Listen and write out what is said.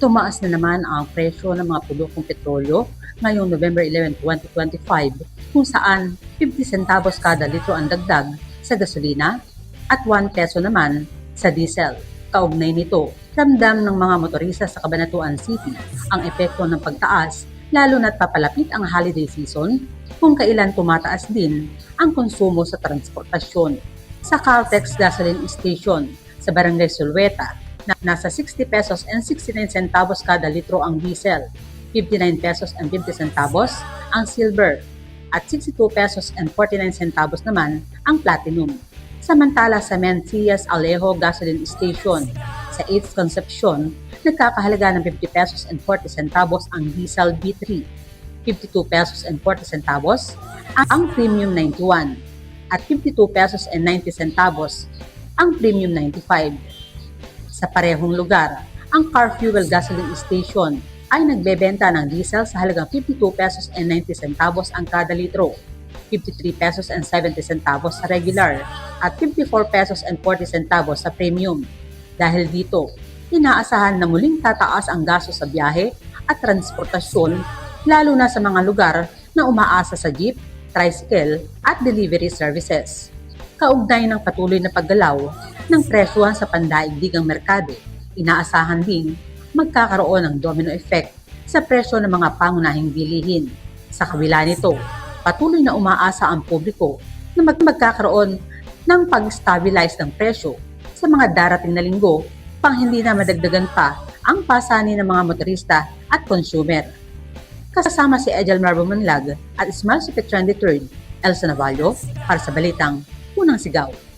Tumaas na naman ang presyo ng mga produktong petrolyo ngayong November 11, 2025 kung saan 50 centavos kada litro ang dagdag sa gasolina at 1 peso naman sa diesel. Kaugnay nito, ramdam ng mga motorista sa Cabanatuan City ang epekto ng pagtaas lalo na't papalapit ang holiday season kung kailan tumataas din ang konsumo sa transportasyon. Sa Caltex Gasoline Station sa Barangay Sulweta, na nasa 60 pesos and 69 centavos kada litro ang diesel, 59 pesos and 50 centavos ang silver, at 62 pesos and 49 centavos naman ang platinum. Samantala sa Mencias Alejo Gasoline Station sa 8th Concepcion, nagkakahalaga ng 50 pesos and 40 centavos ang diesel B3, 52 pesos and 40 centavos ang premium 91, at 52 pesos and 90 centavos ang premium 95. Sa parehong lugar, ang Car Fuel Gasoline Station ay nagbebenta ng diesel sa halagang 52 pesos and 90 centavos ang kada litro, 53 pesos and 70 centavos sa regular, at 54 pesos and 40 centavos sa premium. Dahil dito, inaasahan na muling tataas ang gasto sa biyahe at transportasyon lalo na sa mga lugar na umaasa sa jeep, tricycle at delivery services. Kaugnay ng patuloy na paggalaw ng presyohan sa pandaigdigang merkado, inaasahan ding magkakaroon ng domino effect sa presyo ng mga pangunahing bilihin. Sa kabila nito, patuloy na umaasa ang publiko na mag magkakaroon ng pag-stabilize ng presyo sa mga darating na linggo pang hindi na madagdagan pa ang pasani ng mga motorista at consumer. Kasama si Ejel Marbo Manlag at Ismael Supetran III, Elsa Navallo para sa Balitang Unang Sigaw.